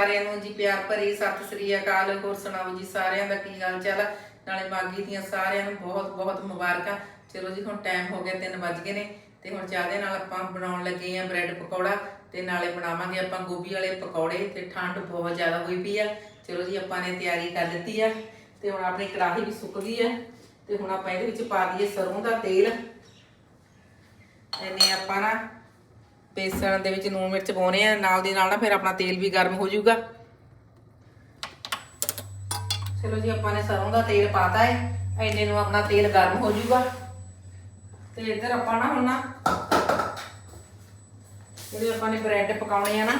ਸਾਰਿਆਂ ਨੂੰ ਜੀ ਪਿਆਰ ਭਰੀ ਸਤਿ ਸ੍ਰੀ ਅਕਾਲ। ਹੋਰ ਸੁਣਾਓ ਜੀ, ਸਾਰਿਆਂ ਦਾ ਕੀ ਹਾਲ ਚਾਲ ਨਾਲੇ ਮਾਗੀ ਦੀਆਂ ਸਾਰਿਆਂ ਨੂੰ ਬਹੁਤ ਬਹੁਤ ਮੁਬਾਰਕਾਂ। ਚਲੋ ਜੀ, ਹੁਣ ਟਾਈਮ ਹੋ ਗਿਆ 3 ਵੱਜ ਗਏ ਨੇ ਤੇ ਹੁਣ ਚਾਹ ਦੇ ਨਾਲ ਆਪਾਂ ਬਣਾਉਣ ਲੱਗੇ ਆ ਬ੍ਰੈਡ ਪਕੌੜਾ ਤੇ ਨਾਲੇ ਬਣਾਵਾਂਗੇ ਆਪਾਂ ਗੋਭੀ ਵਾਲੇ ਪਕੌੜੇ ਤੇ ਠੰਡ ਬਹੁਤ ਜ਼ਿਆਦਾ ਹੋਈ ਪਈ ਆ। ਚਲੋ ਜੀ, ਆਪਾਂ ਨੇ ਤਿਆਰੀ ਕਰ ਦਿੱਤੀ ਆ ਤੇ ਹੁਣ ਆਪਣੀ ਕੜਾਹੀ ਵੀ ਸੁੱਕ ਗਈ ਆ ਤੇ ਹੁਣ ਆਪਾਂ ਇਹਦੇ ਵਿੱਚ ਪਾ ਦਈਏ ਸਰੋਂ ਦਾ ਤੇਲ। ਇਹਨੇ ਆਪਾਂ ਨਾ ਬੇਸਣ ਦੇ ਵਿੱਚ ਨੂਣ ਮਿਰਚ ਪਾਉਣੇ ਆ, ਨਾਲ ਦੀ ਨਾਲ ਨਾ ਫਿਰ ਆਪਣਾ ਤੇਲ ਵੀ ਗਰਮ ਹੋ ਜਾਊਗਾ। ਚਲੋ ਜੀ, ਆਪਾਂ ਨੇ ਸਰੋਂ ਦਾ ਤੇਲ ਪਾਤਾ ਹੈ ਐਨੇ ਨੂੰ ਆਪਣਾ ਤੇਲ ਗਰਮ ਹੋ ਜਾਊਗਾ। ਤੇ ਇੱਧਰ ਆਪਾਂ ਨਾ ਹੁਣ ਨਾ, ਜਿਹੜੇ ਆਪਾਂ ਨੇ ਬ੍ਰੈਡ ਪਕਾਉਣੇ ਆ ਨਾ,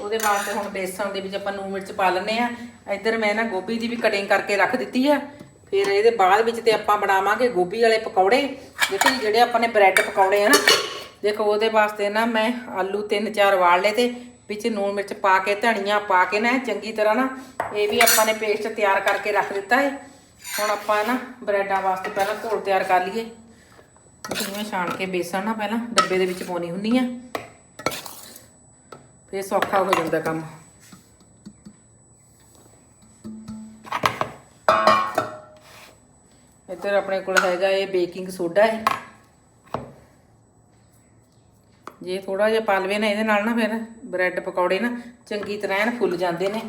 ਉਹਦੇ ਵਾਸਤੇ ਹੁਣ ਬੇਸਣ ਦੇ ਵਿੱਚ ਆਪਾਂ ਨੂਣ ਮਿਰਚ ਪਾ ਲੈਣੇ ਆ। ਇੱਧਰ ਮੈਂ ਨਾ ਗੋਭੀ ਦੀ ਵੀ ਕਟਿੰਗ ਕਰਕੇ ਰੱਖ ਦਿੱਤੀ ਆ। ਫਿਰ ਇਹਦੇ ਬਾਅਦ ਵਿੱਚ ਤੇ ਆਪਾਂ ਬਣਾਵਾਂਗੇ ਗੋਭੀ ਵਾਲੇ ਪਕੌੜੇ ਦੇਖੋ ਜੀ ਜਿਹੜੇ ਆਪਾਂ ਨੇ ਬ੍ਰੈਡ ਪਕਾਉਣੇ ਆ ਨਾ ਦੇਖੋ, ਉਹਦੇ ਵਾਸਤੇ ਨਾ ਮੈਂ ਆਲੂ ਤਿੰਨ ਚਾਰ ਵਾਲ ਲਏ ਤੇ ਵਿੱਚ ਨੂਣ ਮਿਰਚ ਪਾ ਕੇ, ਧਨੀਆ ਪਾ ਕੇ ਨਾ, ਚੰਗੀ ਤਰ੍ਹਾਂ ਨਾ ਇਹ ਵੀ ਆਪਾਂ ਨੇ ਪੇਸਟ ਤਿਆਰ ਕਰਕੇ ਰੱਖ ਦਿੱਤਾ ਹੈ ਹੁਣ ਆਪਾਂ ਨਾ ਬ੍ਰੈਡਾਂ ਵਾਸਤੇ ਪਹਿਲਾਂ ਘੋਲ ਤਿਆਰ ਕਰ ਲਈਏ। ਜਿਵੇਂ ਛਾਣ ਕੇ ਬੇਸਣ ਨਾ ਪਹਿਲਾਂ ਡੱਬੇ ਦੇ ਵਿੱਚ ਪਾਉਣੀ ਹੁੰਦੀ ਆ। ਫੇਰ ਸੌਖਾ ਹੋ ਜਾਂਦਾ ਕੰਮ। ਇੱਧਰ ਆਪਣੇ ਕੋਲ ਹੈਗਾ ਇਹ ਬੇਕਿੰਗ ਸੋਡਾ ਹੈ ਜੇ ਥੋੜਾ ਜਿਹਾ ਪਾ ਲਵੇ ਨਾ ਇਹਦੇ ਨਾਲ ਨਾ ਫਿਰ ਬ੍ਰੈਡ ਪਕੌੜੇ ਨਾ ਚੰਗੀ ਤਰ੍ਹਾਂ ਐਨ ਫੁੱਲ ਜਾਂਦੇ ਨੇ।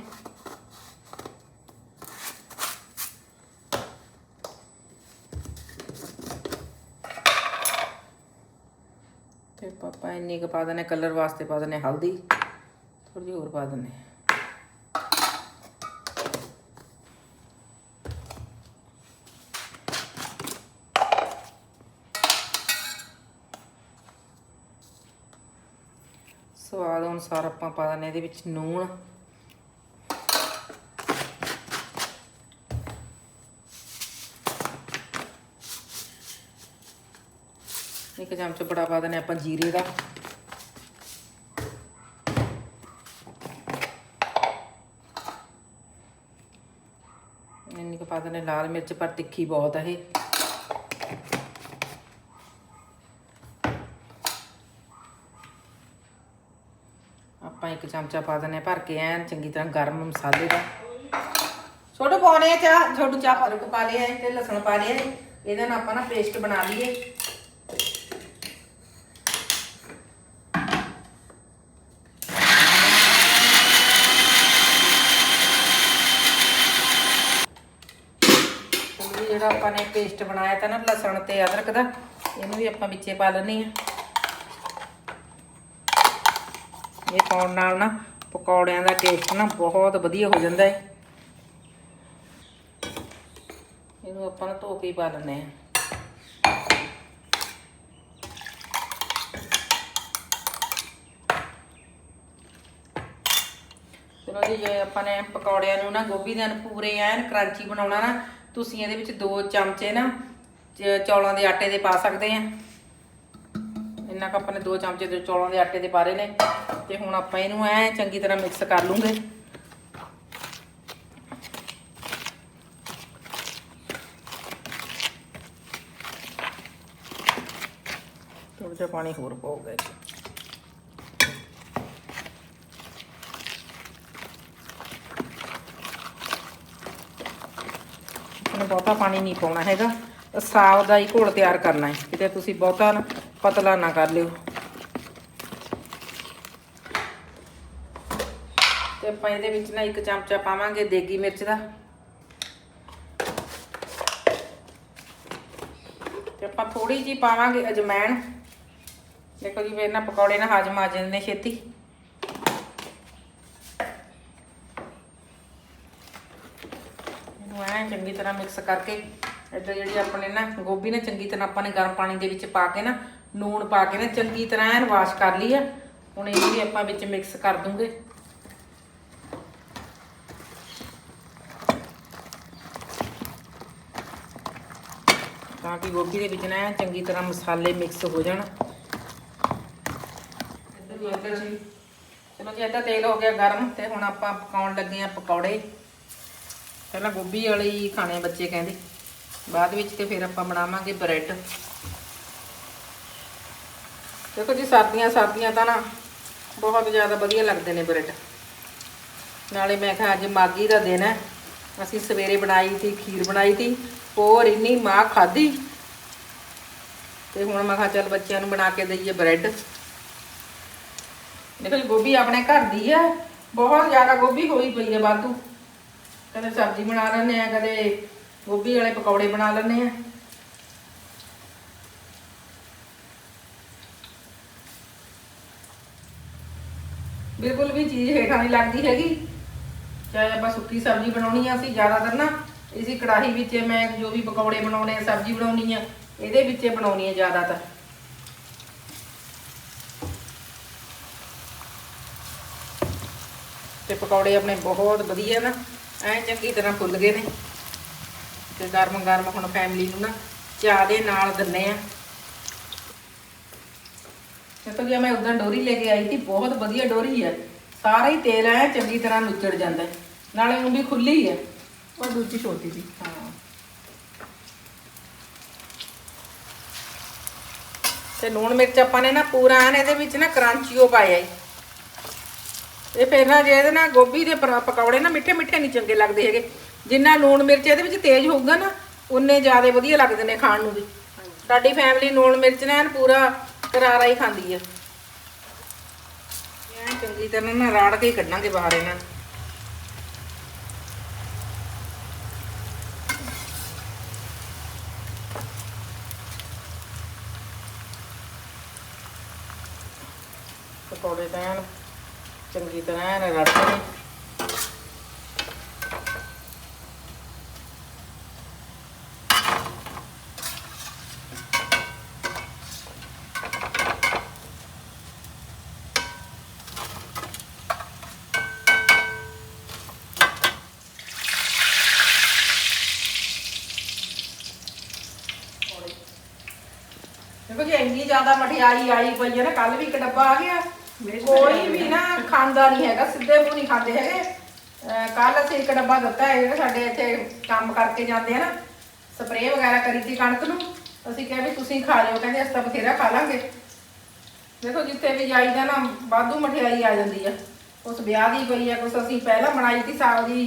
ਤੇ ਪਾਪਾ ਇੰਨੀ ਕੁ ਪਾ ਦਨੇ ਕਲਰ ਵਾਸਤੇ ਪਾ ਦਨੇ ਹਲਦੀ ਥੋੜੀ ਜਿਹੀ ਹੋਰ ਪਾ ਦਨੇ ਅਨੁਸਾਰ ਆਪਾਂ ਪਾ ਦਨੇ ਇਹਦੇ ਵਿੱਚ ਨੂਣ। ਇੱਕ ਚਮਚ ਬੜਾ ਪਾ ਦਨੇ ਆਪਾਂ ਜੀਰੇ ਦਾ। ਇੰਨੀ ਕੁ ਪਾ ਦਿੰਦੇ ਲਾਲ ਮਿਰਚ, ਪਰ ਤਿੱਖੀ ਬਹੁਤ ਹੈ ਇਹ। ਆਪਾਂ ਇੱਕ ਚਮਚਾ ਪਾ ਦਨੇ ਭਰ ਕੇ, ਐਨ ਚੰਗੀ ਤਰ੍ਹਾਂ ਗਰਮ ਮਸਾਲੇ ਦਾ। ਛੋਟੂ ਪਾਉਣੇ ਆ ਚਾਹ, ਛੋਟੂ ਚਾਹ ਪਾ ਪਾ ਲਿਆ ਹੈ ਤੇ ਲਸਣ ਪਾ ਲਿਆ ਹੈ ਇਹਦਾ ਨਾਲ ਆਪਾਂ ਨਾ ਪੇਸਟ ਬਣਾ ਲਈਏ। ਜਿਹੜਾ ਆਪਾਂ ਨੇ ਪੇਸਟ ਬਣਾਇਆ ਤਾਂ ਨਾ ਲਸਣ ਤੇ ਅਦਰਕ ਦਾ, ਇਹਨੂੰ ਵੀ ਆਪਾਂ ਵਿੱਚੇ ਪਾ ਲੈਣੀ ਆ ਇਹ ਪਾਉਣ ਨਾਲ ਨਾ ਪਕੌੜਿਆਂ ਦਾ ਟੇਸਟ ਨਾ ਬਹੁਤ ਵਧੀਆ ਹੋ ਜਾਂਦਾ ਹੈ। ਇਹਨੂੰ ਆਪਾਂ ਨਾ ਧੋ ਕੇ ਹੀ ਪਾ ਲੈਂਦੇ ਆ ਚਲੋ ਜੀ, ਜੇ ਆਪਾਂ ਨੇ ਪਕੌੜਿਆਂ ਨੂੰ ਨਾ ਗੋਭੀ ਦੇ ਨੂੰ ਪੂਰੇ ਐਨ ਕਰੰਚੀ ਬਣਾਉਣਾ ਨਾ, ਤੁਸੀਂ ਇਹਦੇ ਵਿੱਚ ਦੋ ਚਮਚੇ ਨਾ ਚੌਲਾਂ ਦੇ ਆਟੇ ਦੇ ਪਾ ਸਕਦੇ ਆ ਇੰਨਾ ਕੁ ਆਪਾਂ ਨੇ ਦੋ ਚਮਚੇ ਦੇ ਚੌਲਾਂ ਦੇ ਆਟੇ ਦੇ ਪਾ ਰਹੇ ਨੇ। ਤੇ ਹੁਣ ਆਪਾਂ ਇਹਨੂੰ ਐ ਚੰਗੀ ਤਰ੍ਹਾਂ ਮਿਕਸ ਕਰ ਲੂਗੇ। ਥੋੜਾ ਜਿਹਾ ਪਾਣੀ ਹੋਰ ਪਾਉਗਾ ਇਹਨੂੰ ਬਹੁਤਾ ਪਾਣੀ ਨਹੀਂ ਪਾਉਣਾ ਹੈਗਾ। ਸਾਵ ਦਾ ਹੀ ਘੋਲ ਤਿਆਰ ਕਰਨਾ ਹੈ। ਕਿਤੇ ਤੁਸੀਂ ਬਹੁਤਾ ਪਤਲਾ ਨਾ ਕਰ ਲਿਓ। ਤੇ ਆਪਾਂ ਇਹਦੇ ਵਿੱਚ ਨਾ ਇੱਕ ਚਮਚਾ ਪਾਵਾਂਗੇ ਦੇਗੀ ਮਿਰਚ ਦਾ। ਤੇ ਆਪਾਂ ਥੋੜੀ ਜੀ ਪਾਵਾਂਗੇ ਅਜਮੈਣ। ਦੇਖੋ ਜੀ ਮੇਰੇ ਨਾਲ ਪਕੌੜੇ ਨਾ ਹਜਮ ਆ ਜਾਂਦੇ ਨੇ ਛੇਤੀ। ਇਹਨੂੰ ਐਂ ਚੰਗੀ ਤਰ੍ਹਾਂ ਮਿਕਸ ਕਰਕੇ, ਇੱਧਰ ਜਿਹੜੀ ਆਪਣੇ ਨਾ ਗੋਭੀ ਨੇ ਚੰਗੀ ਤਰ੍ਹਾਂ ਆਪਾਂ ਨੇ ਗਰਮ ਪਾਣੀ ਦੇ ਵਿੱਚ ਪਾ ਕੇ ਨਾ, ਨੂਣ ਪਾ ਕੇ ਨਾ ਚੰਗੀ ਤਰ੍ਹਾਂ ਐਨ ਵਾਸ਼ ਕਰ ਲਈ ਆ। ਹੁਣ ਇਹ ਵੀ ਆਪਾਂ ਵਿੱਚ ਮਿਕਸ ਕਰ ਦੂੰਗੇ। ਤਾਂ ਕਿ ਗੋਭੀ ਦੇ ਵਿੱਚ ਨਾ ਚੰਗੀ ਤਰ੍ਹਾਂ ਮਸਾਲੇ ਮਿਕਸ ਹੋ ਜਾਣ। ਇੱਧਰ ਚਲੋ ਜੀ, ਇੱਧਰ ਤੇਲ ਹੋ ਗਿਆ ਗਰਮ ਤੇ ਹੁਣ ਆਪਾਂ ਪਕਾਉਣ ਲੱਗੇ ਆ ਪਕੌੜੇ। ਪਹਿਲਾਂ ਗੋਭੀ ਵਾਲੇ ਖਾਣੇ ਬੱਚੇ ਕਹਿੰਦੇ। ਬਾਅਦ ਵਿੱਚ ਤੇ ਫਿਰ ਆਪਾਂ ਬਣਾਵਾਂਗੇ ਬ੍ਰੈਡ। ਦੇਖੋ ਜੀ, ਸਰਦੀਆਂ ਸਰਦੀਆਂ ਤਾਂ ਨਾ ਬਹੁਤ ਜ਼ਿਆਦਾ ਵਧੀਆ ਲੱਗਦੇ ਨੇ ਬ੍ਰੈਡ। ਨਾਲੇ ਮੈਂ ਕਿਹਾ ਅੱਜ ਮਾਗੀ ਦਾ ਦਿਨ ਹੈ। ਅਸੀਂ ਸਵੇਰੇ ਬਣਾਈ ਸੀ, ਖੀਰ ਬਣਾਈ ਸੀ। ਹੋਰ ਇੰਨੀ ਮਾਂ ਖਾਧੀ। ਤੇ ਹੁਣ ਮੈਂ ਕਿਹਾ ਚੱਲ ਬੱਚਿਆਂ ਨੂੰ ਬਣਾ ਕੇ ਦਈਏ ਬ੍ਰੈਡ। ਦੇਖੋ ਜੀ, ਗੋਭੀ ਆਪਣੇ ਘਰ ਦੀ ਹੈ ਬਹੁਤ ਜ਼ਿਆਦਾ ਗੋਭੀ ਹੋਈ ਪਈ ਹੈ ਵਾਧੂ। ਕਦੇ ਸਬਜ਼ੀ ਬਣਾ ਲੈਂਦੇ ਆ, ਕਦੇ ਗੋਭੀ ਵਾਲੇ ਪਕੌੜੇ ਬਣਾ ਲੈਂਦੇ ਆ। ਬਿਲਕੁਲ ਵੀ ਚੀਜ਼ ਹੇਠਾਂ ਨਹੀਂ ਲੱਗਦੀ ਹੈਗੀ। ਚਾਹੇ ਆਪਾਂ ਸੁੱਕੀ ਸਬਜ਼ੀ ਬਣਾਉਣੀ ਆ ਅਸੀਂ ਜ਼ਿਆਦਾਤਰ ਨਾ। ਇਸੇ ਕੜਾਹੀ ਵਿੱਚ ਮੈਂ ਜੋ ਵੀ ਪਕੌੜੇ ਬਣਾਉਣੇ ਆ, ਸਬਜ਼ੀ ਬਣਾਉਣੀ ਆ, ਇਹਦੇ ਵਿੱਚ ਬਣਾਉਣੀ ਆ ਜ਼ਿਆਦਾਤਰ। ਤੇ ਪਕੌੜੇ ਆਪਣੇ ਬਹੁਤ ਵਧੀਆ ਨਾ, ਐ ਚੰਗੀ ਤਰ੍ਹਾਂ ਫੁੱਲ ਗਏ ਨੇ। ਤੇ ਗਰਮ ਗਰਮ ਹੁਣ ਫੈਮਿਲੀ ਨੂੰ ਨਾ ਚਾਹ ਦੇ ਨਾਲ ਦਿੰਨੇ ਆ। ਦੇਖੋ ਜੀ ਮੈਂ ਉਦੋਂ ਡੋਰੀ ਲੈ ਕੇ ਆਈ ਸੀ, ਬਹੁਤ ਵਧੀਆ ਡੋਰੀ ਹੈ ਸਾਰਾ ਹੀ ਤੇਲ ਐ ਚੰਗੀ ਤਰ੍ਹਾਂ ਨੁੱਚੜ ਜਾਂਦਾ। ਨਾਲੇ ਉਹ ਵੀ ਖੁੱਲੀ ਹੈ ਉਹ ਦੂਜੀ ਛੋਟੀ ਦੀ ਹਾਂ ਤੇ ਲੂਣ ਮਿਰਚ ਆਪਾਂ ਨੇ ਨਾ ਪੂਰਾ ਐਨ ਇਹਦੇ ਵਿੱਚ ਨਾ ਕਰੰਚੀਓ ਪਾਇਆ ਈ ਇਹ ਫਿਰ ਨਾ ਜੇ ਇਹਦੇ ਨਾਲ ਗੋਭੀ ਦੇ ਪਰ- ਪਕੌੜੇ ਨਾ ਮਿੱਠੇ ਮਿੱਠੇ ਨਹੀਂ ਚੰਗੇ ਲੱਗਦੇ ਹੈਗੇ। ਜਿੰਨਾ ਲੂਣ ਮਿਰਚ ਇਹਦੇ ਵਿੱਚ ਤੇਜ਼ ਹੋਊਗਾ ਨਾ, ਉਨੇ ਜ਼ਿਆਦਾ ਵਧੀਆ ਲੱਗਦੇ ਨੇ ਖਾਣ ਨੂੰ ਵੀ। ਸਾਡੀ ਫੈਮਿਲੀ ਲੂਣ ਮਿਰਚ ਨਾਲ ਐਨ ਪੂਰਾ ਕਰਾਰਾ ਹੀ ਖਾਂਦੀ ਆ। ਐਨ ਚੰਗੀ ਤਰ੍ਹਾਂ ਨਾ ਰਾੜ ਕੇ ਹੀ ਕੱਢਾਂਗੇ ਬਾਹਰ ਇਹਨਾਂ ਨੂੰ। ਪਕੌੜੇ ਐਨ ਚੰਗੀ ਤਰ੍ਹਾਂ ਐਨ ਰੜਦੇ ਨੇ ਦੇਖੋ ਇੰਨੀ ਜ਼ਿਆਦਾ ਮਠਿਆਈ ਆਈ ਪਈ ਹੈ ਨਾ ਕੱਲ ਵੀ ਇੱਕ ਡੱਬਾ ਆ ਗਿਆ। ਕੋਈ ਵੀ ਨਾ ਖਾਂਦਾ ਨਹੀਂ ਹੈਗਾ ਸਿੱਧੇ ਮੂੰਹ ਨਹੀਂ ਖਾਂਦੇ ਹੈਗੇ। ਕੱਲ ਅਸੀਂ ਇੱਕ ਡੱਬਾ ਦਿੱਤਾ ਹੈ ਜਿਹੜੇ ਸਾਡੇ ਇੱਥੇ ਕੰਮ ਕਰਕੇ ਜਾਂਦੇ ਆ ਨਾ ਸਪਰੇਅ ਵਗੈਰਾ ਕਰੀ ਤੀ ਕਣਕ ਨੂੰ। ਅਸੀਂ ਕਿਹਾ ਵੀ ਤੁਸੀਂ ਖਾ ਲਿਓ ਕਹਿੰਦੇ ਅਸੀਂ ਤਾਂ ਬਥੇਰਾ ਖਾ ਲਾਂਗੇ। ਦੇਖੋ ਜਿੱਥੇ ਵੀ ਜਾਈਦਾ ਨਾ ਵਾਧੂ ਮਠਿਆਈ ਆ ਜਾਂਦੀ ਆ। ਉਸ ਵਿਆਹ ਦੀ ਪਈ ਆ ਕੁਛ ਅਸੀਂ ਪਹਿਲਾਂ ਬਣਾਈ ਸੀ ਸਾਗ ਦੀ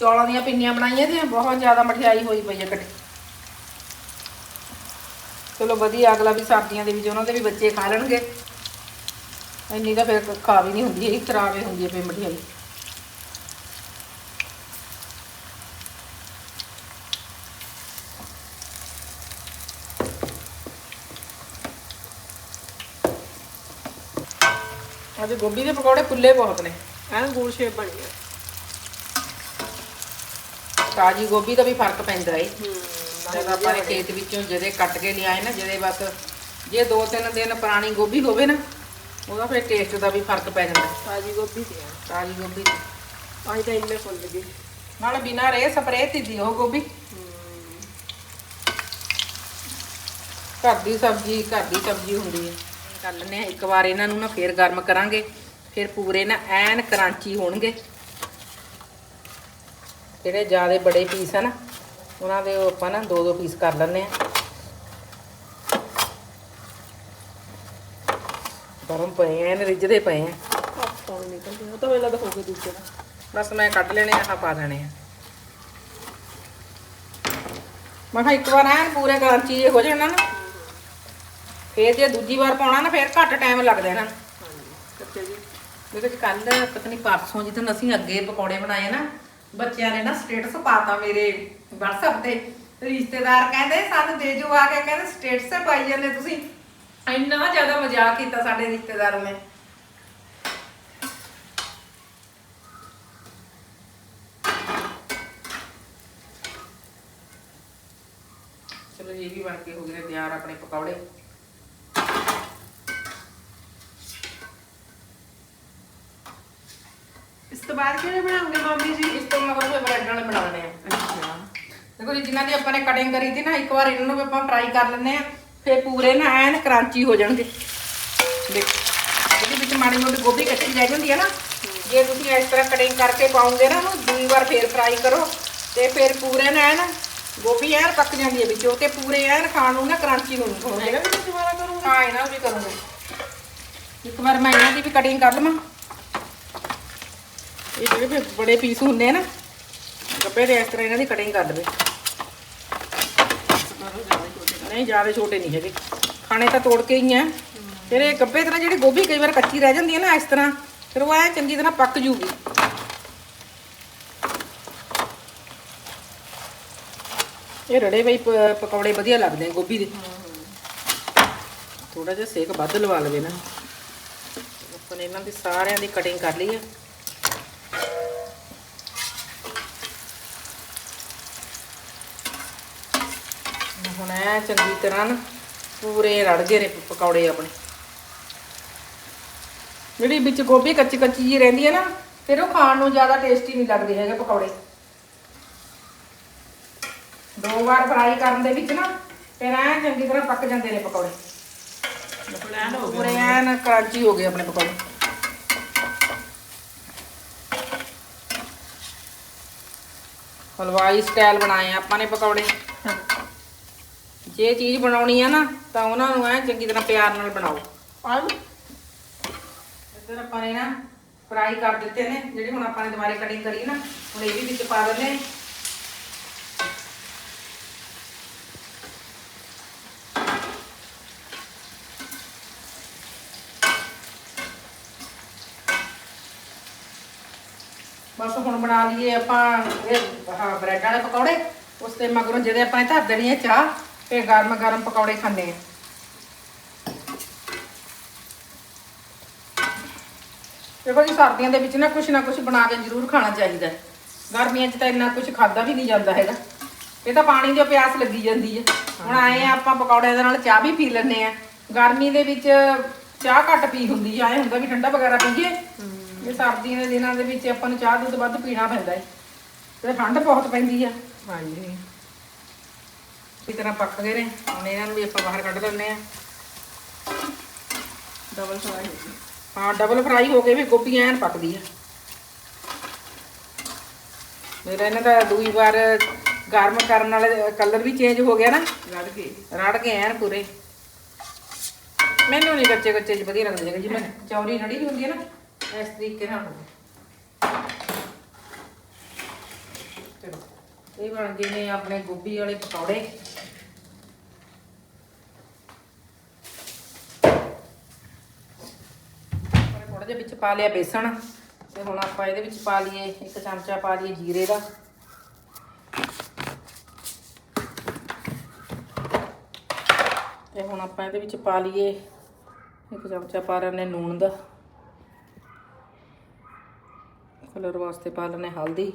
ਚੌਲਾਂ ਦੀਆਂ ਪਿੰਨੀਆਂ ਬਣਾਈਆਂ ਤੇ ਬਹੁਤ ਜ਼ਿਆਦਾ ਮਠਿਆਈ ਹੋਈ ਪਈ ਆ ਕੱਢ ਚਲੋ ਵਧੀਆ ਅਗਲਾ ਵੀ ਸਰਦੀਆਂ ਦੇ ਵਿੱਚ ਉਹਨਾਂ ਦੇ ਵੀ ਬੱਚੇ ਖਾ ਲੈਣਗੇ। ਇੰਨੀ ਤਾਂ ਫਿਰ ਖਾ ਵੀ ਨਹੀਂ ਹੁੰਦੀ ਇਹ ਖਰਾਬੇ ਹੁੰਦੀ ਹੈ ਫਿਰ ਮਠਿਆਈ ਅੱਜ ਗੋਭੀ ਦੇ ਪਕੌੜੇ ਫੁੱਲੇ ਬਹੁਤ ਨੇ। ਐਨ ਗੋਲ ਸ਼ੇਪ ਬਣ ਗਿਆ ਤਾਜੀ ਗੋਭੀ ਦਾ ਵੀ ਫ਼ਰਕ ਪੈਂਦਾ ਏ। ਹੂੰ ਜਦ ਆਪਾਂ ਨੇ ਖੇਤ ਵਿੱਚੋਂ ਜਿਹਦੇ ਕੱਟ ਕੇ ਲਿਆਏ ਨਾ ਜਿਹਦੇ ਬਸ ਜੇ ਦੋ ਤਿੰਨ ਦਿਨ ਪੁਰਾਣੀ ਗੋਭੀ ਹੋਵੇ ਨਾ ਉਹਦਾ ਫਿਰ ਟੇਸਟ ਦਾ ਵੀ ਫ਼ਰਕ ਪੈ ਜਾਂਦਾ। ਤਾਜੀ ਗੋਭੀ ਤੇ ਆ। ਤਾਜੀ ਗੋਭੀ ਦੀ। ਅੱਜ ਤਾਂ ਇੰਨੇ ਫੁੱਲ ਗਏ। ਨਾਲ ਬਿਨਾ ਰੇ ਸਪਰੇਅ ਤੇ ਦੀ ਉਹ ਗੋਭੀ। ਘਰ ਦੀ ਸਬਜ਼ੀ ਘਰ ਦੀ ਸਬਜ਼ੀ ਹੁੰਦੀ ਹੈ ਕਰ ਲੈਂਦੇ ਹਾਂ ਇੱਕ ਵਾਰ ਇਹਨਾਂ ਨੂੰ ਨਾ ਫੇਰ ਗਰਮ ਕਰਾਂਗੇ ਫਿਰ ਪੂਰੇ ਨਾ ਐਨ ਕਰਾਂਚੀ ਹੋਣਗੇ। ਜਿਹੜੇ ਜਿਆਦੇ ਬੜੇ ਪੀਸ ਆ ਨਾ ਉਹਨਾਂ ਦੇ ਆਪਾਂ ਨਾ ਦੋ ਦੋ ਪੀਸ ਕਰ ਲੈਂਦੇ ਆ। ਗਰਮ ਪਏ ਰਿੱਝਦੇ ਪਏ ਆ। ਆਪਾਂ ਨੂੰ ਨਿਕਲ ਗਿਆ ਉਹ ਤਾਂ ਵੇਲਾ ਤਾਂ ਹੋ ਗਿਆ ਦੂਜੇ ਦਾ। ਬਸ ਮੈਂ ਕੱਢ ਲੈਣੇ ਆਹ ਪਾ ਦੇਣੇ ਆ। ਮੈਂ ਕਿਹਾ ਇੱਕ ਵਾਰ ਐਨ ਪੂਰੇ ਕਰਾਂਚੀ ਜੇ ਹੋ ਜਾਣਾ ਨਾ। ਫੇਰ ਜੇ ਦੂਜੀ ਵਾਰ ਪਾਉਣਾ ਨਾ ਫੇਰ ਘੱਟ ਟਾਈਮ ਲੱਗਦਾ ਇਹਨਾਂ ਨੂੰ ਕੱਚੇ ਜੀ। ਜੀ ਕੱਲ ਪਤਾ ਨਹੀਂ ਪਰਸੋਂ ਜਿੱਦਣ ਅਸੀਂ ਅੱਗੇ ਪਕੌੜੇ ਬਣਾਏ ਨਾ ਬੱਚਿਆਂ ਨੇ ਨਾ ਸਟੇਟਸ ਪਾਤਾ ਮੇਰੇ WhatsApp ਤੇ। ਰਿਸ਼ਤੇਦਾਰ ਕਹਿੰਦੇ ਸਾਨੂੰ ਦੇ ਜੋ ਆ ਕੇ ਕਹਿੰਦੇ ਸਟੇਟਸ ਪਾਈ ਜਾਂਦੇ ਤੁਸੀਂ। ਇੰਨਾ ਜ਼ਿਆਦਾ ਮਜ਼ਾਕ ਕੀਤਾ ਸਾਡੇ ਰਿਸ਼ਤੇਦਾਰਾਂ ਨੇ। ਚਲੋ ਇਹ ਵੀ ਬਣ ਕੇ ਹੋ ਗਏ ਨੇ ਤਿਆਰ ਆਪਣੇ ਪਕੌੜੇ। ਇਸ ਤੋਂ ਬਾਅਦ ਕਿਹੜੇ ਬਣਾਉਂਗੇ ਮੰਮੀ ਜੀ? ਇਸ ਤੋਂ ਮਗਰ ਫਿਰ ਬ੍ਰੈਡ ਵਾਲੇ ਬਣਾਉਣੇ ਆ। ਅੱਛਾ। ਦੇਖੋ ਜੀ ਜਿਨ੍ਹਾਂ ਦੀ ਆਪਾਂ ਨੇ ਕਟਿੰਗ ਕਰੀ ਸੀ ਨਾ ਇੱਕ ਵਾਰ ਇਹਨਾਂ ਨੂੰ ਵੀ ਆਪਾਂ ਫਰਾਈ ਕਰ ਲੈਂਦੇ ਆ। ਫਿਰ ਪੂਰੇ ਨਾ ਐਨ ਕ੍ਰਾਂਚੀ ਹੋ ਜਾਣਗੇ। ਦੇਖ ਇਹਦੇ ਵਿੱਚ ਮਾੜੀ ਮੋਟੀ ਗੋਭੀ ਕੱਟੀ ਰਹਿ ਜਾਂਦੀ ਹੈ ਨਾ। ਜੇ ਤੁਸੀਂ ਇਸ ਤਰ੍ਹਾਂ ਕਟਿੰਗ ਕਰਕੇ ਪਾਉਂਗੇ ਨਾ ਉਹਨੂੰ ਦੂਜੀ ਵਾਰ ਫੇਰ ਫਰਾਈ ਕਰੋ। ਤੇ ਫਿਰ ਪੂਰੇ ਨਾ ਐਨ ਗੋਭੀ ਐਨ ਪੱਕ ਜਾਂਦੀ ਹੈ ਵਿੱਚੋਂ ਤੇ ਪੂਰੇ ਐਨ ਖਾਣ ਨੂੰ ਨਾ ਕ੍ਰਾਂਚੀ ਹੋਣਗੇ ਇਹਦਾ ਵੀ ਦੁਬਾਰਾ ਕਰੂੰਗਾ? ਹਾਂ ਇਹਨਾਂ ਨੂੰ ਵੀ ਕਰੂੰਗੇ। ਇੱਕ ਵਾਰ ਮੈਂ ਇਹਨਾਂ ਦੀ ਵੀ ਕਟਿੰਗ ਕਰ ਲਵਾਂ। ਇਹ ਜਿਹੜੇ ਬੜੇ ਪੀਸ ਹੁੰਦੇ ਆ ਨਾ ਗੱਬੇ ਦੇ ਇਸ ਤਰ੍ਹਾਂ ਇਹਨਾਂ ਦੀ ਕਟਿੰਗ ਕਰ ਲਵੇ। ਨਹੀਂ, ਜ਼ਿਆਦਾ ਛੋਟੇ ਨਹੀਂ ਹੈਗੇ। ਖਾਣੇ ਤਾਂ ਤੋੜ ਕੇ ਹੀ ਆ ਫਿਰ ਇਹ ਗੱਬੇ ਤਰ੍ਹਾਂ ਜਿਹੜੀ ਗੋਭੀ ਕਈ ਵਾਰ ਕੱਚੀ ਰਹਿ ਜਾਂਦੀ ਹੈ ਨਾ, ਇਸ ਤਰ੍ਹਾਂ। ਫਿਰ ਉਹ ਐ ਚੰਗੀ ਤਰ੍ਹਾਂ ਪੱਕ ਜੂਗੀ। ਇਹ ਰੜੇ ਬਈ ਪਕੌੜੇ ਵਧੀਆ ਲੱਗਦੇ ਆ ਗੋਭੀ ਦੇ। ਥੋੜਾ ਜਿਹਾ ਸੇਕ ਵੱਧ ਲਵਾ ਲਵੇ ਨਾ। ਆਪਾਂ ਨੇ ਇਹਨਾਂ ਦੀ ਸਾਰਿਆਂ ਦੀ ਕਟਿੰਗ ਕਰ ਲਈ ਹੈ ਹੁਣ ਐ ਚੰਗੀ ਤਰ੍ਹਾਂ ਨਾ ਪੂਰੇ ਰੜ ਗਏ ਨੇ ਪਕੌੜੇ ਆਪਣੇ। ਜਿਹੜੀ ਵਿੱਚ ਗੋਭੀ ਕੱਚੀ ਕੱਚੀ ਜੀ ਰਹਿੰਦੀ ਹੈ ਨਾ, ਫਿਰ ਉਹ ਖਾਣ ਨੂੰ ਜ਼ਿਆਦਾ ਟੇਸਟੀ ਨਹੀਂ ਲੱਗਦੇ ਹੈਗੇ ਪਕੌੜੇ। ਦੋ ਵਾਰ ਫਰਾਈ ਕਰਨ ਦੇ ਵਿੱਚ ਨਾ, ਫਿਰ ਐ ਚੰਗੀ ਤਰ੍ਹਾਂ ਪੱਕ ਜਾਂਦੇ ਨੇ ਪਕੌੜੇ। ਪਲਾਨ ਹੋ ਪੂਰੇ ਐਨ ਕਰਾਂਚੀ ਹੋ ਗਏ ਆਪਣੇ ਪਕੌੜੇ। ਹਲਵਾਈ ਸਟਾਈਲ ਬਣਾਏ ਆਪਾਂ ਨੇ ਪਕੌੜੇ। ਜੇ ਚੀਜ਼ ਬਣਾਉਣੀ ਆ ਨਾ ਤਾਂ ਉਹਨਾਂ ਨੂੰ ਐ ਚੰਗੀ ਤਰ੍ਹਾਂ ਪਿਆਰ ਨਾਲ ਬਣਾਓ। ਇੱਧਰ ਆਪਾਂ ਨੇ ਨਾ ਫਰਾਈ ਕਰ ਦਿੱਤੇ ਨੇ ਜਿਹੜੇ ਹੁਣ ਆਪਾਂ ਨੇ ਦੁਬਾਰੇ ਕਟਿੰਗ ਕਰੀ ਨਾ ਹੁਣ ਇਹ ਵੀ ਵਿੱਚ ਪਾ ਦਿੰਦੇ ਬਸ ਹੁਣ ਬਣਾ ਲਈਏ ਆਪਾਂ ਇਹ ਬ੍ਰੈਡ ਵਾਲੇ ਪਕੌੜੇ ਉਸ ਤੇ ਮਗਰੋਂ ਜਿਹਦੇ ਆਪਾਂ ਨੇ ਧਰ ਦੇਣੀ ਹੈ ਚਾਹ ਤੇ ਗਰਮ ਗਰਮ ਪਕੌੜੇ ਖਾਣੇ ਆ। ਦੇਖੋ ਜੀ ਸਰਦੀਆਂ ਦੇ ਵਿੱਚ ਨਾ ਕੁਛ ਨਾ ਕੁਛ ਬਣਾ ਕੇ ਜ਼ਰੂਰ ਖਾਣਾ ਚਾਹੀਦਾ ਹੈ। ਗਰਮੀਆਂ 'ਚ ਤਾਂ ਇੰਨਾ ਕੁਛ ਖਾਦਾ ਵੀ ਨਹੀਂ ਜਾਂਦਾ ਹੈਗਾ। ਇਹ ਤਾਂ ਪਾਣੀ ਦੀ ਪਿਆਸ ਲੱਗੀ ਜਾਂਦੀ ਹੈ। ਹੁਣ ਆਏ ਆ ਆਪਾਂ ਪਕੌੜਿਆਂ ਦੇ ਨਾਲ ਚਾਹ ਵੀ ਪੀ ਲੈਂਦੇ ਆ। ਗਰਮੀ ਦੇ ਵਿੱਚ ਚਾਹ ਘੱਟ ਪੀ ਹੁੰਦੀ ਆ ਐ ਹੁੰਦਾ ਵੀ ਠੰਡਾ ਵਗੈਰਾ ਪੀਈਏ। ਇਹ ਸਰਦੀਆਂ ਦੇ ਦਿਨਾਂ ਦੇ ਵਿੱਚ ਆਪਾਂ ਨੂੰ ਚਾਹ ਦੁੱਧ ਵੱਧ ਪੀਣਾ ਪੈਂਦਾ ਹੈ। ਤੇ ਠੰਡ ਬਹੁਤ ਪੈਂਦੀ ਆ। ਹਾਂਜੀ। ਇਸ ਤਰ੍ਹਾਂ ਪੱਕ ਗਏ ਨੇ। ਹੁਣ ਇਹਨਾਂ ਨੂੰ ਵੀ ਆਪਾਂ ਬਾਹਰ ਕੱਢ ਲੈਂਦੇ ਆ ਡਬਲ ਫਰਾਈ ਹੋ ਡਬਲ ਫਰਾਈ ਹੋ ਕੇ ਵੀ ਗੋਭੀ ਐਨ ਪੱਕਦੀ ਆ। ਮੇਰਾ ਇਹਨਾਂ ਦਾ ਦੂਈ ਵਾਰ ਗਰਮ ਕਰਨ ਨਾਲ ਕਲਰ ਵੀ ਚੇਂਜ ਹੋ ਗਿਆ ਨਾ। ਰੜ ਗਏ। ਰੜ ਗਏ ਐਨ ਪੂਰੇ। ਮੈਨੂੰ ਨਹੀਂ ਕੱਚੇ ਕੱਚੇ ਜਿਹੇ ਵਧੀਆ ਲੱਗਦੇ ਜਿਵੇਂ ਚੌਰੀ ਰੜੀ ਹੁੰਦੀ ਹੈ ਨਾ ਇਸ ਤਰੀਕੇ ਨਾਲ। ਹੋਵੇ ਚਲੋ ਇਹ ਬਣ ਗਏ ਨੇ ਆਪਣੇ ਗੋਭੀ ਵਾਲੇ ਪਕੌੜੇ ਥੋੜਾ ਜਿਹਾ ਵਿੱਚ ਪਾ ਲਿਆ ਬੇਸਣ ਤੇ ਹੁਣ ਆਪਾਂ ਇਹਦੇ ਵਿੱਚ ਪਾ ਲਈਏ ਇੱਕ ਚਮਚਾ ਪਾ ਲਈਏ ਜੀਰੇ ਦਾ। ਤੇ ਹੁਣ ਆਪਾਂ ਇਹਦੇ ਵਿੱਚ ਪਾ ਲਈਏ ਇੱਕ ਚਮਚਾ ਪਾ ਲੈਣੇ ਨੂਣ ਦਾ। ਕਲਰ ਵਾਸਤੇ ਪਾ ਲੈਣੇ ਹਲਦੀ।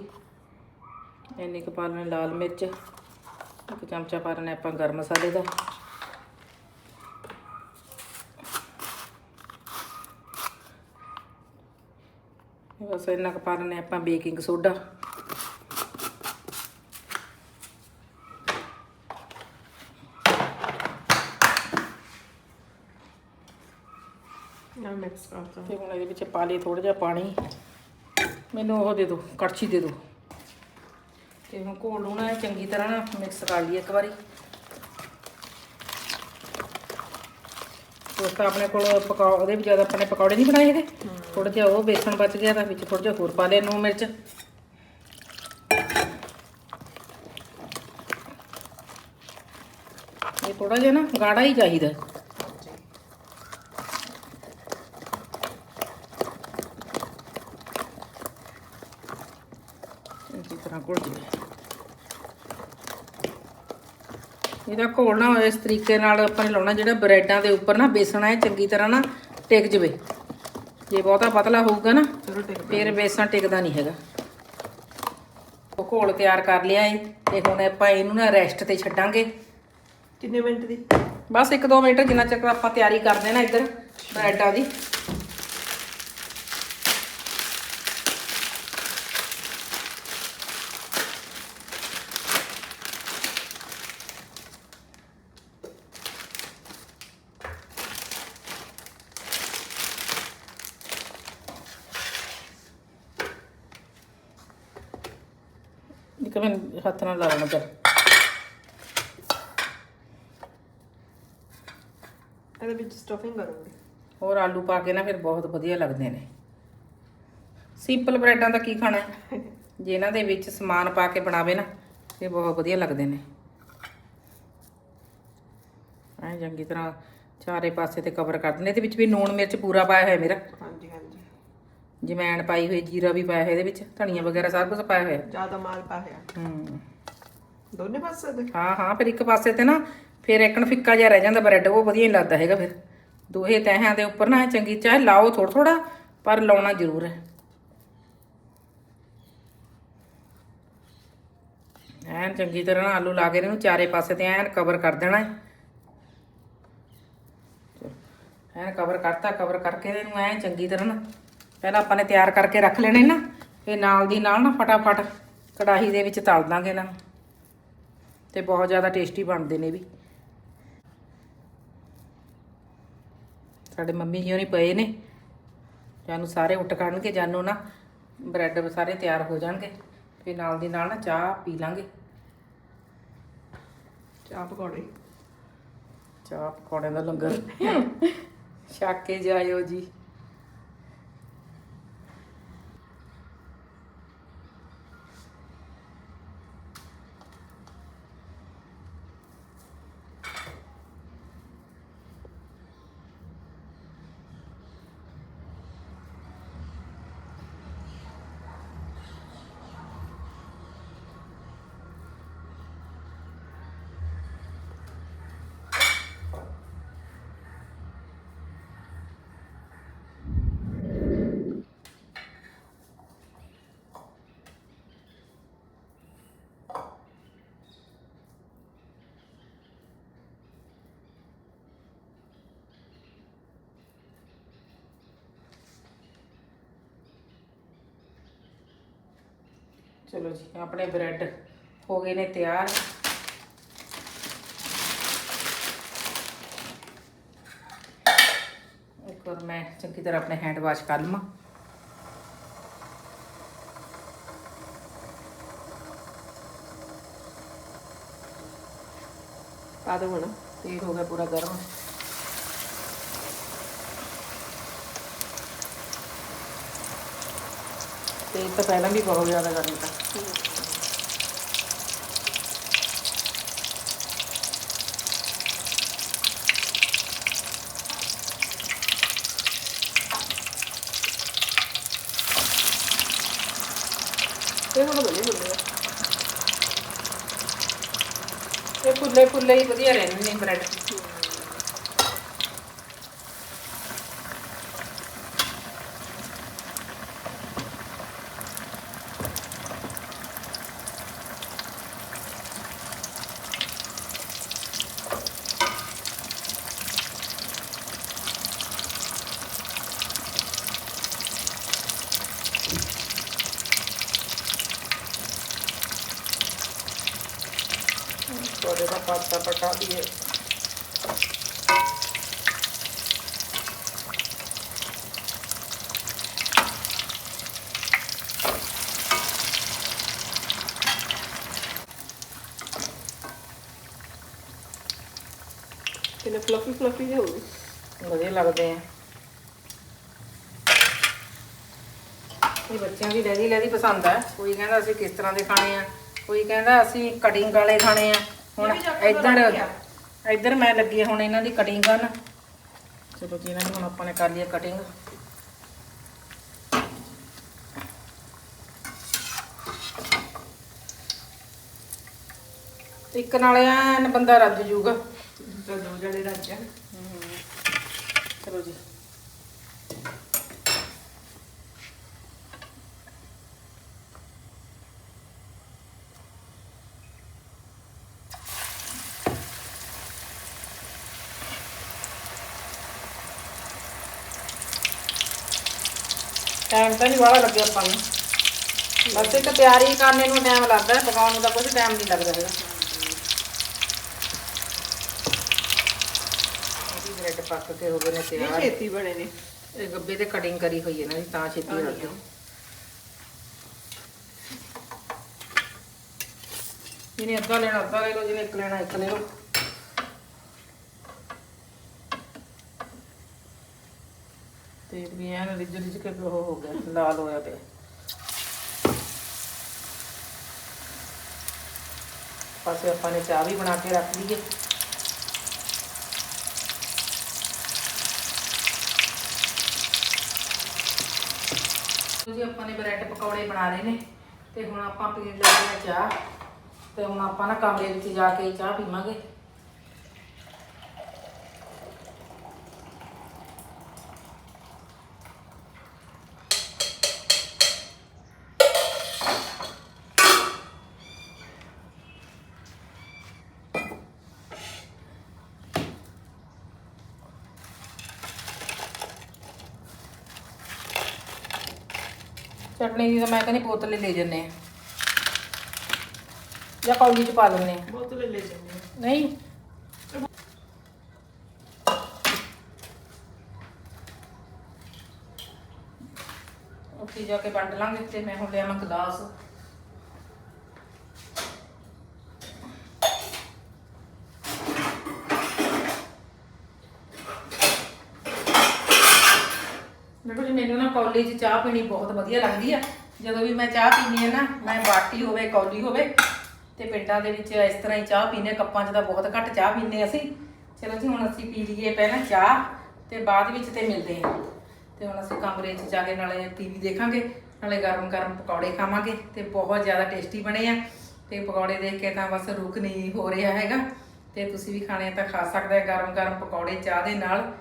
ਇੰਨੀ ਕੁ ਪਾ ਲੈਣੇ ਲਾਲ ਮਿਰਚ। ਇੱਕ ਚਮਚਾ ਪਾ ਲੈਣੇ ਆਪਾਂ ਗਰਮ ਮਸਾਲੇ ਦਾ। ਬਸ ਇੰਨਾ ਕੁ ਪਾ ਲੈਣੇ ਆਪਾਂ ਬੇਕਿੰਗ ਸੋਡਾ ਨਾ ਮਿਕਸ ਕਰਤਾ। ਤੇ ਹੁਣ ਇਹਦੇ ਵਿੱਚ ਪਾ ਲਈ ਥੋੜਾ ਜਿਹਾ ਪਾਣੀ। ਮੈਨੂੰ ਉਹ ਦੇ ਦਿਓ ਕੜਛੀ ਦੇ ਦਿਓ। ਤੇ ਹੁਣ ਘੋਲ ਨਾ ਚੰਗੀ ਤਰ੍ਹਾਂ ਨਾ ਮਿਕਸ ਕਰ ਲਈਏ ਇੱਕ ਵਾਰੀ। ਉਸ ਤਾਂ ਆਪਣੇ ਕੋਲ ਪਕਾ ਉਹਦੇ ਵੀ ਜ਼ਿਆਦਾ ਆਪਣੇ ਪਕੌੜੇ ਨਹੀਂ ਬਣਾਏ ਹੈਗੇ। ਥੋੜਾ ਜਿਹਾ ਉਹ ਬੇਸਣ ਬਚ ਗਿਆ ਤਾਂ ਵਿੱਚ ਥੋੜਾ ਜਿਹਾ ਹੋਰ ਪਾ ਲਿਆ ਨੂਣ ਮਿਰਚ। ਇਹ ਥੋੜਾ ਜਿਹਾ ਨਾ ਗਾੜਾ ਹੀ ਚਾਹੀਦਾ। ਇਸੇ ਤਰ੍ਹਾਂ ਘੋਲ ਜਵੇ ਇਹਦਾ ਘੋਲਣਾ ਇਸ ਤਰੀਕੇ ਨਾਲ ਆਪਾਂ ਨੇ ਲਾਉਣਾ ਜਿਹੜਾ ਬ੍ਰੈਡਾਂ ਦੇ ਉੱਪਰ ਨਾ ਬੇਸਣ ਹੈ ਚੰਗੀ ਤਰ੍ਹਾਂ ਨਾ ਟਿਕ ਜਵੇ। ਜੇ ਬਹੁਤਾ ਪਤਲਾ ਹੋਊਗਾ ਨਾ ਫਿਰ ਬੇਸਣ ਟਿਕਦਾ ਨਹੀਂ ਹੈਗਾ। ਉਹ ਘੋਲ ਤਿਆਰ ਕਰ ਲਿਆ ਏ ਤੇ ਹੁਣ ਆਪਾਂ ਇਹਨੂੰ ਨਾ ਰੈਸਟ ਤੇ ਛੱਡਾਂਗੇ। ਕਿੰਨੇ ਮਿੰਟ ਦੀ? ਬਸ 1-2 ਮਿੰਟ ਜਿੰਨਾ ਚਿਰ ਆਪਾਂ ਤਿਆਰੀ ਕਰਦੇ ਨਾ ਇੱਧਰ ਬ੍ਰੈਡਾਂ ਦੀ। ਇੱਕ ਮਿੰਟ ਹੱਥ ਨਾਲ ਲਾ ਲੈਣਾ ਚੱਲ। ਇਹਦੇ ਵਿੱਚ ਸਟਫਿੰਗ ਕਰੂੰਗੀ। ਹੋਰ ਆਲੂ ਪਾ ਕੇ ਨਾ ਫਿਰ ਬਹੁਤ ਵਧੀਆ ਲੱਗਦੇ ਨੇ। ਸਿੰਪਲ ਬ੍ਰੈਡਾਂ ਦਾ ਕੀ ਖਾਣਾ ਹੈ? ਜੇ ਇਹਨਾਂ ਦੇ ਵਿੱਚ ਸਮਾਨ ਪਾ ਕੇ ਬਣਾਵੇ ਨਾ ਇਹ ਬਹੁਤ ਵਧੀਆ ਲੱਗਦੇ ਨੇ। ਐ ਚੰਗੀ ਤਰ੍ਹਾਂ ਚਾਰੇ ਪਾਸੇ ਤੇ ਕਵਰ ਕਰ ਦਿੰਦੇ ਇਹਦੇ ਵਿੱਚ ਵੀ ਨੂਣ ਮਿਰਚ ਪੂਰਾ ਪਾਇਆ ਹੋਇਆ ਮੇਰਾ। ਜਮੈਣ ਪਾਈ ਹੋਈ ਜੀਰਾ ਵੀ ਪਾਇਆ ਹੋਇਆ ਇਹਦੇ ਵਿੱਚ ਧਨੀਆ ਵਗੈਰਾ ਸਾਰਾ ਕੁਝ ਪਾਇਆ ਹੋਇਆ। ਜ਼ਿਆਦਾ ਮਾਲ ਪਾਇਆ ਹੂੰ। ਦੋਨੇ ਪਾਸੇ ਦੇ? ਹਾਂ ਹਾਂ ਫਿਰ ਇੱਕ ਪਾਸੇ ਤੇ ਨਾ ਫਿਰ ਇੱਕਣ ਫਿੱਕਾ ਜਿਹਾ ਰਹਿ ਜਾਂਦਾ ਬ੍ਰੈਡ ਉਹ ਵਧੀਆ ਨਹੀਂ ਲੱਗਦਾ ਹੈਗਾ ਫਿਰ। ਦੋਹੇ ਤਹਿਆਂ ਦੇ ਉੱਪਰ ਨਾ ਚੰਗੀ ਚਾਹੇ ਲਾਓ ਥੋੜਾ ਥੋੜਾ ਪਰ ਲਾਉਣਾ ਜ਼ਰੂਰ ਹੈ। ਐਨ ਚੰਗੀ ਤਰ੍ਹਾਂ ਆਲੂ ਲਾ ਕੇ ਇਹਨੂੰ ਚਾਰੇ ਪਾਸੇ ਤੇ ਐਨ ਕਵਰ ਕਰ ਦੇਣਾ ਹੈ। ਐਨ ਕਵਰ ਕਰਤਾ ਕਵਰ ਕਰਕੇ ਇਹਨੂੰ ਐਨ ਚੰਗੀ ਤਰ੍ਹਾਂ ਪਹਿਲਾਂ ਆਪਾਂ ਨੇ ਤਿਆਰ ਕਰਕੇ ਰੱਖ ਲੈਣੇ ਨਾ ਇਹ ਨਾਲ ਦੀ ਨਾਲ ਨਾ ਫਟਾਫਟ ਕੜਾਹੀ ਦੇ ਵਿੱਚ ਤਲ ਦਾਂਗੇ ਇਹਨਾਂ ਨੂੰ। ਤੇ ਬਹੁਤ ਜ਼ਿਆਦਾ ਟੇਸਟੀ ਬਣਦੇ ਨੇ ਵੀ। ਸਾਡੇ ਮੰਮੀ ਜੀ ਹੋਣੀ ਪਏ ਨੇ। ਜਾਨੂੰ ਸਾਰੇ ਉੱਟ ਕੱਢਣਗੇ ਜਾਨੂੰ ਨਾ ਬ੍ਰੈਡ ਸਾਰੇ ਤਿਆਰ ਹੋ ਜਾਣਗੇ। ਫਿਰ ਨਾਲ ਦੀ ਨਾਲ ਨਾ ਚਾਹ ਪੀ ਲਾਂਗੇ। ਚਾਹ ਪਕੌੜੇ। ਚਾਹ ਪਕੌੜਿਆਂ ਦਾ ਲੰਗਰ। ਛੱਕ ਕੇ ਜਾਇਓ ਜੀ। ਚਲੋ ਜੀ ਆਪਣੇ ਬ੍ਰੈਡ ਹੋ ਗਏ ਨੇ ਤਿਆਰ। ਇੱਕ ਵਾਰ ਮੈਂ ਚੰਗੀ ਤਰ੍ਹਾਂ ਆਪਣੇ ਹੈਂਡ ਵਾਸ਼ ਕਰ ਲਵਾਂ। ਪਾ ਦੋ ਹੁਣ। ਤੇਲ ਹੋ ਗਿਆ ਪੂਰਾ ਗਰਮ। ਤੇਲ ਤਾਂ ਪਹਿਲਾਂ ਵੀ ਬਹੁਤ ਜ਼ਿਆਦਾ ਗਰਮ था ਇਹ ਹੁਣ ਬਣੇ ਹੁੰਦੇ ਆ ਇਹ ਫੁੱਲੇ ਫੁੱਲੇ ਹੀ ਵਧੀਆ ਰਹਿੰਦੇ ਨੇ ਬ੍ਰੈਡ ਥੋੜੇ ਦਾ ਪਾਤਾ ਪਟਾ ਦੀਏ ਕਿੰਨੇ ਫਲਫੀ ਫਲਫੀ ਜਿਹੇ ਹੋ ਗਏ। ਵਧੀਆ ਲੱਗਦੇ ਆ। ਇਹ ਬੱਚਿਆਂ ਦੀ ਲੈਦੀ ਲੈਦੀ ਪਸੰਦ ਆ। ਕੋਈ ਕਹਿੰਦਾ ਅਸੀਂ ਕਿਸ ਤਰ੍ਹਾਂ ਦੇ ਖਾਣੇ ਆ ਕੋਈ ਕਹਿੰਦਾ ਅਸੀਂ ਕਟਿੰਗ ਵਾਲੇ ਖਾਣੇ ਆ। ਹੁਣ ਇੱਧਰ ਇੱਧਰ ਮੈਂ ਲੱਗੀ ਹੁਣ ਇਹਨਾਂ ਦੀ ਕਟਿੰਗ ਕਰਨ। ਚਲੋ ਜੀ ਇਹਨਾਂ ਦੀ ਹੁਣ ਆਪਾਂ ਨੇ ਕਰ ਲਈ ਕਟਿੰਗ ਇੱਕ ਨਾਲੇ ਐਨ ਬੰਦਾ ਰੱਜ ਜੂਗਾ। ਤਾਂ ਦੋ ਜਣੇ। ਚਲੋ ਜੀ। ਟਾਈਮ ਤਾਂ ਨਹੀਂ ਵਾਲਾ ਲੱਗਿਆ ਆਪਾਂ ਨੂੰ। ਬਸ ਇੱਕ ਤਿਆਰੀ ਕਰਨੇ ਨੂੰ ਟਾਈਮ ਲੱਗਦਾ ਪਕਾਉਣ ਨੂੰ ਤਾਂ ਕੁਝ ਟਾਈਮ ਨਹੀਂ ਲੱਗਦਾ ਹੈਗਾ। ਪੱਕ ਕੇ ਹੋ ਗਏ ਨੇ ਤਿਆਰ। ਛੇਤੀ ਬਣੇ ਨੇ। ਇਹ ਗੱਬੇ ਤੇ ਕਟਿੰਗ ਕਰੀ ਹੋਈ ਹੈ ਨਾ ਜੀ ਤਾਂ ਛੇਤੀ ਹੋ ਗਏ ਜਿਹਨੇ ਅੱਧਾ ਲੈਣਾ ਅੱਧਾ ਲੈ ਲਓ ਜਿਹਨੇ ਇੱਕ ਲੈਣਾ ਇੱਕ ਲੈ ਲਓ। ਤੇਲ ਵੀ ਐਨ ਰਿੱਝ ਰਿੱਝ ਕੇ ਉਹ ਹੋ ਗਿਆ ਲਾਲ ਹੋਇਆ ਤੇ ਪਾਸੇ ਆਪਾਂ ਨੇ ਚਾਹ ਵੀ ਬਣਾ ਕੇ ਰੱਖ ਲਈਏ ਜੀ ਆਪਾਂ ਨੇ ਬ੍ਰੈਡ ਪਕੌੜੇ ਬਣਾ ਲਏ ਨੇ ਤੇ ਹੁਣ ਆਪਾਂ ਪੀਣ ਲੱਗੇ ਆ ਚਾਹ ਤੇ ਹੁਣ ਆਪਾਂ ਨਾ ਕਮਰੇ ਵਿੱਚ ਜਾ ਕੇ ਚਾਹ ਪੀਵਾਂਗੇ। ਚਟਨੀ ਦੀ ਤਾਂ ਮੈਂ ਕਹਿੰਦੀ ਬੋਤਲ ਲੈ ਜੰਨੇ ਆ ਜਾਂ ਕੌਲੀ ਚ ਪਾ ਲੈਂਦੇ ਆ ਬੋਤਲ ਲੈ ਆ ਨਹੀਂ। ਉੱਥੇ ਜਾ ਕੇ ਵੰਡ ਲਾਂਗੇ ਤੇ ਮੈਂ ਹੁਣ ਲਿਆਵਾਂ ਗਲਾਸ ਦੇਖੋ ਜੀ ਮੈਨੂੰ ਨਾ ਕੌਲੀ 'ਚ ਚਾਹ ਪੀਣੀ ਬਹੁਤ ਵਧੀਆ ਲੱਗਦੀ ਆ। ਜਦੋਂ ਵੀ ਮੈਂ ਚਾਹ ਪੀਣੀ ਹੈ ਨਾ, ਮੈਂ ਬਾਟੀ ਹੋਵੇ, ਕੌਲੀ ਹੋਵੇ, ਤੇ ਪਿੰਡਾਂ ਦੇ ਵਿੱਚ ਇਸ ਤਰ੍ਹਾਂ ਹੀ ਚਾਹ ਪੀਨੇ ਕੱਪਾਂ 'ਚ ਤਾਂ ਬਹੁਤ ਘੱਟ ਚਾਹ ਪੀਨੇ ਅਸੀਂ। ਚਲੋ ਜੀ, ਹੁਣ ਅਸੀਂ ਪੀ ਲਈਏ ਪਹਿਲਾਂ ਚਾਹ, ਤੇ ਬਾਅਦ ਵਿੱਚ ਤੇ ਮਿਲਦੇ ਹਾਂ ਤੇ ਹੁਣ ਅਸੀਂ ਕਮਰੇ 'ਚ ਜਾ ਕੇ ਨਾਲੇ ਟੀਵੀ ਦੇਖਾਂਗੇ, ਨਾਲੇ ਗਰਮ ਗਰਮ ਪਕੌੜੇ ਖਾਵਾਂਗੇ, ਤੇ ਬਹੁਤ ਜ਼ਿਆਦਾ ਟੇਸਟੀ ਬਣੇ ਆ। ਤੇ ਪਕੌੜੇ ਦੇਖ ਕੇ ਤਾਂ ਬਸ ਰੁਕ ਨਹੀਂ ਹੋ ਰਿਹਾ ਹੈਗਾ। ਤੇ ਤੁਸੀਂ ਵੀ ਖਾਣੇ ਤਾਂ ਖਾ ਸਕਦੇ ਆ। ਗਰਮ ਗਰਮ ਪਕੌੜੇ ਚਾਹ ਦੇ ਨਾਲ।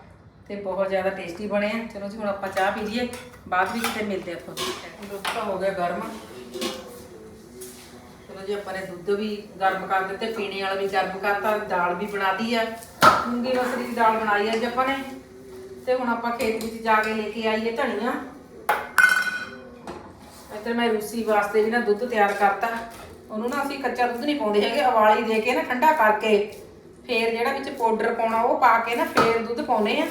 ਤੇ ਬਹੁਤ ਜ਼ਿਆਦਾ ਟੇਸਟੀ ਬਣੇ ਆ। ਚਲੋ ਜੀ, ਹੁਣ ਆਪਾਂ ਚਾਹ ਪੀ ਲਈਏ। ਬਾਅਦ ਵਿੱਚ ਤੇ ਮਿਲਦੇ ਆ ਦੁੱਧ ਤਾਂ ਹੋ ਗਿਆ ਗਰਮ। ਚਲੋ ਜੀ, ਆਪਾਂ ਨੇ ਦੁੱਧ ਵੀ ਗਰਮ ਕਰ ਦਿੱਤੇ ਪੀਣੇ ਵਾਲਾ ਵੀ ਗਰਮ ਕਰਤਾ। ਦਾਲ ਵੀ ਬਣਾਤੀ ਆ। ਮੂੰਗੀ ਮਸਰੀ ਦੀ ਦਾਲ ਬਣਾਈ ਅੱਜ ਆਪਾਂ ਨੇ। ਤੇ ਹੁਣ ਆਪਾਂ ਖੇਤ ਵਿੱਚ ਜਾ ਕੇ ਲੈ ਕੇ ਆਈਏ ਧਨੀਆ। ਇੱਧਰ ਮੈਂ ਰੂਸੀ ਵਾਸਤੇ ਵੀ ਨਾ ਦੁੱਧ ਤਿਆਰ ਕਰਤਾ। ਉਹਨੂੰ ਨਾ ਅਸੀਂ ਕੱਚਾ ਦੁੱਧ ਨਹੀਂ ਪਾਉਂਦੇ ਹੈਗੇ, ਉਬਾਲੀ ਦੇ ਕੇ ਨਾ ਠੰਡਾ ਕਰਕੇ। ਫੇਰ ਜਿਹੜਾ ਵਿੱਚ ਪਾਊਡਰ ਪਾਉਣਾ, ਉਹ ਪਾ ਕੇ ਨਾ ਫੇਰ ਦੁੱਧ ਪਾਉਨੇ ਆ।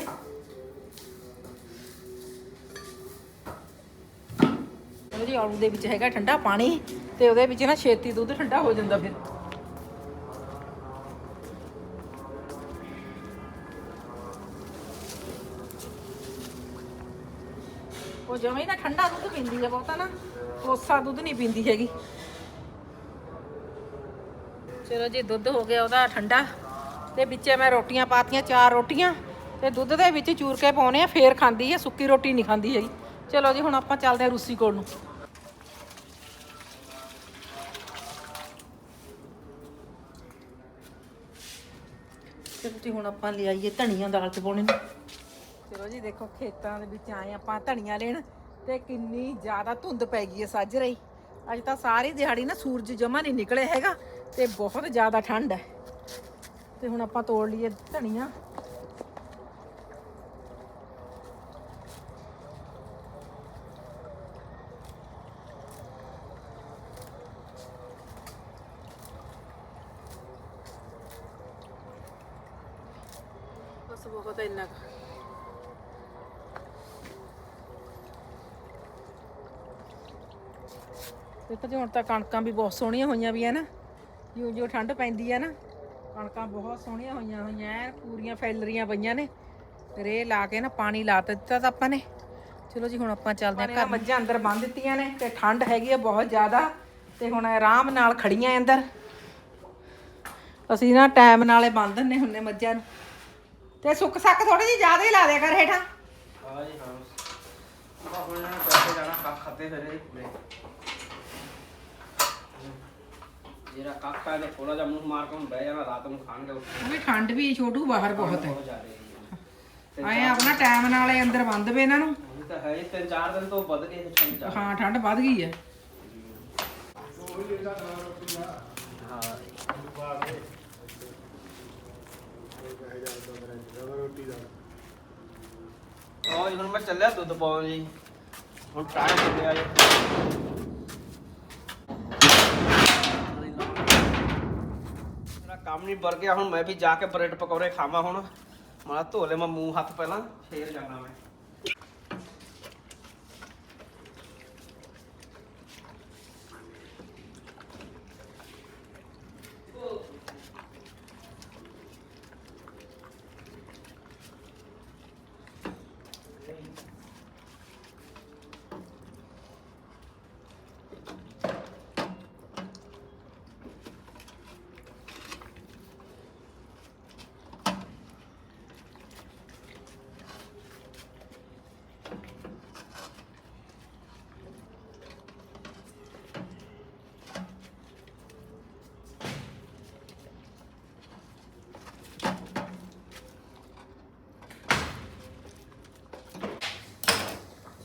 ਉਹਦੀ ਆਲੂ ਦੇ ਵਿੱਚ ਹੈਗਾ ਠੰਡਾ ਪਾਣੀ ਤੇ ਉਹਦੇ ਵਿੱਚ ਨਾ ਛੇਤੀ ਦੁੱਧ ਠੰਡਾ ਹੋ ਜਾਂਦਾ ਫਿਰ। ਉਹ ਜਮੇ ਨਾ ਠੰਡਾ ਦੁੱਧ ਪੀਂਦੀ ਹੈ ਬਹੁਤਾ ਨਾ, ਕੋਸਾ ਦੁੱਧ ਨਹੀਂ ਪੀਂਦੀ ਹੈਗੀ। ਚਲੋ ਜੀ, ਦੁੱਧ ਹੋ ਗਿਆ ਉਹਦਾ ਠੰਡਾ ਤੇ ਵਿੱਚ ਮੈਂ ਰੋਟੀਆਂ ਪਾਤੀਆਂ, ਚਾਰ ਰੋਟੀਆਂ ਤੇ ਦੁੱਧ ਦੇ ਵਿੱਚ ਚੂਰ ਕੇ ਪਾਉਣੇ ਆ, ਫੇਰ ਖਾਂਦੀ ਹੈ ਸੁੱਕੀ ਰੋਟੀ ਨਹੀਂ ਖਾਂਦੀ ਹੈਗੀ। ਚਲੋ ਜੀ, ਹੁਣ ਆਪਾਂ ਚੱਲਦੇ ਆ ਰੂਸੀ ਕੋਲ ਨੂੰ। ਚਲੋ ਜੀ ਹੁਣ ਆਪਾਂ ਲਿਆਈਏ ਧਨੀਆ ਦਾਲ ਚ ਪਾਉਣੇ ਨੂੰ। ਚਲੋ ਜੀ ਦੇਖੋ ਖੇਤਾਂ ਦੇ ਵਿੱਚ ਆਏ ਆਪਾਂ ਧਨੀਆ ਲੈਣ ਤੇ ਕਿੰਨੀ ਜ਼ਿਆਦਾ ਧੁੰਦ ਪੈ ਗਈ ਹੈ ਸੱਜ ਰਹੀ। ਅੱਜ ਤਾਂ ਸਾਰੀ ਦਿਹਾੜੀ ਨਾ ਸੂਰਜ ਜਮਾ ਨਹੀਂ ਨਿਕਲੇ ਹੈਗਾ ਤੇ ਬਹੁਤ ਜ਼ਿਆਦਾ ਠੰਡ ਹੈ। ਤੇ ਹੁਣ ਆਪਾਂ ਤੋੜ ਲਈਏ ਧਨੀਆ। ਬਸ ਬਹੁਤ ਹੈ ਇੰਨਾ ਹੁਣ ਤਾਂ ਕਣਕਾਂ ਵੀ ਬਹੁਤ ਸੋਹਣੀਆਂ ਹੋਈਆਂ ਵੀ ਆ ਨਾ। ਜਿਉਂ ਜਿਉਂ ਠੰਡ ਪੈਂਦੀ ਆ ਨਾ ਕਣਕਾਂ ਬਹੁਤ ਸੋਹਣੀਆਂ ਹੋਈਆਂ ਹੋਈਆਂ ਐਨ ਪੂਰੀਆਂ ਫੈਲਰੀਆਂ ਪਈਆਂ ਨੇ। ਰੇ ਲਾ ਕੇ ਨਾ ਪਾਣੀ ਲਾ ਦਿੱਤਾ ਤਾਂ ਆਪਾਂ ਨੇ। ਚਲੋ ਜੀ ਹੁਣ ਆਪਾਂ ਚੱਲਦੇ ਆ ਘਰ। ਮੱਝਾਂ ਅੰਦਰ ਬੰਨ ਦਿੱਤੀਆਂ ਨੇ ਤੇ ਠੰਡ ਹੈਗੀ ਆ ਬਹੁਤ ਜ਼ਿਆਦਾ ਤੇ ਹੁਣ ਆਰਾਮ ਨਾਲ ਖੜੀਆਂ ਅੰਦਰ। ਅਸੀਂ ਨਾ ਟਾਈਮ ਨਾਲੇ ਬੰਨ ਦਿੰਨੇ ਹੁੰਨੇ ਮੱਝਾਂ ਨੂੰ। ਤੇ ਸੁੱਕ ਸੱਕ ਥੋੜੀ ਜਿਹੀ ਜ਼ਿਆਦਾ ਹੀ ਲਾ ਦਿਆ ਕਰ ਹੇਠਾਂ। ਹਾਂ ਜੀ ਹਾਂ। ਬਾ ਹੁਣ ਨੇ ਪੈਸੇ ਜਾਣਾ ਕੱਖ ਖਾਤੇ ਫਿਰ ਇਹ ਪੂਰੇ। ਜਿਹੜਾ ਕੱਖ ਆ ਇਹਨੇ ਥੋੜਾ ਜਿਹਾ ਮੂੰਹ ਮਾਰ ਕੇ ਹੁਣ ਬਹਿ ਜਾਣਾ ਰਾਤ ਨੂੰ ਖਾਣਗੇ ਉੱਥੇ ਵੀ ਠੰਡ ਵੀ ਛੋਟੂ ਬਾਹਰ ਬਹੁਤ ਹੈ। ਹੈ ਤੇ ਆਏ ਆਪਣਾ ਟਾਈਮ ਨਾਲੇ ਅੰਦਰ ਬੰਦ ਵੇ ਇਹਨਾਂ ਨੂੰ। ਤਾਂ ਹੈ ਹੀ ਤਿੰਨ ਚਾਰ ਦਿਨ ਤੋਂ ਵੱਧ ਗਏ ਠੰਡ ਜਾ ਹਾਂ ਠੰਡ ਵੱਧ ਗਈ ਹੈ। ਹਾਂ। ਉਹ ਜੀ, ਹੁਣ ਮੈਂ ਚੱਲਿਆ ਦੁੱਧ ਪਾਉਣ ਜੀ। ਹੁਣ ਟਾਈਮ ਹੋ ਗਿਆ ਜੀ। ਮੇਰਾ ਕੰਮ ਨਹੀਂ ਵਰ ਗਿਆ, ਹੁਣ ਮੈਂ ਵੀ ਜਾ ਕੇ ਬ੍ਰੈਡ ਪਕੌੜੇ ਖਾਵਾਂ ਹੁਣ। ਮਾੜਾ ਧੋ ਲੈ ਮੈਂ ਮੂੰਹ ਹੱਥ ਪਹਿਲਾਂ, ਫੇਰ ਜਾਣਾ ਮੈਂ।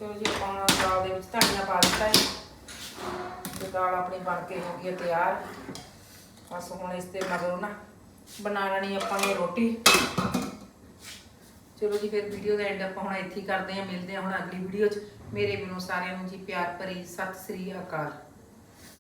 ਚਲੋ ਜੀ, ਆਪਾਂ ਦਾਲ ਦੇ ਵਿੱਚ ਧਨੀਆ ਪਾ ਦਿੱਤਾ ਹੈ ਤੇ ਦਾਲ ਆਪਣੀ ਬਣ ਕੇ ਹੋ ਗਈ ਹੈ ਤਿਆਰ। ਬਸ ਹੁਣ ਇਸ ਤੇ ਮਗਰੋਂ ਨਾ ਬਣਾ ਲੈਣੀ ਆਪਾਂ ਨੇ ਰੋਟੀ। ਚਲੋ ਜੀ, ਫਿਰ ਵੀਡੀਓ ਦਾ ਐਂਡ ਆਪਾਂ ਹੁਣ ਇੱਥੇ ਹੀ ਕਰਦੇ ਹਾਂ, ਮਿਲਦੇ ਹਾਂ ਹੁਣ ਅਗਲੀ ਵੀਡੀਓ 'ਚ। ਮੇਰੇ ਵੱਲੋਂ ਸਾਰਿਆਂ ਨੂੰ ਜੀ, ਪਿਆਰ ਭਰੀ ਸਤਿ ਸ੍ਰੀ ਅਕਾਲ।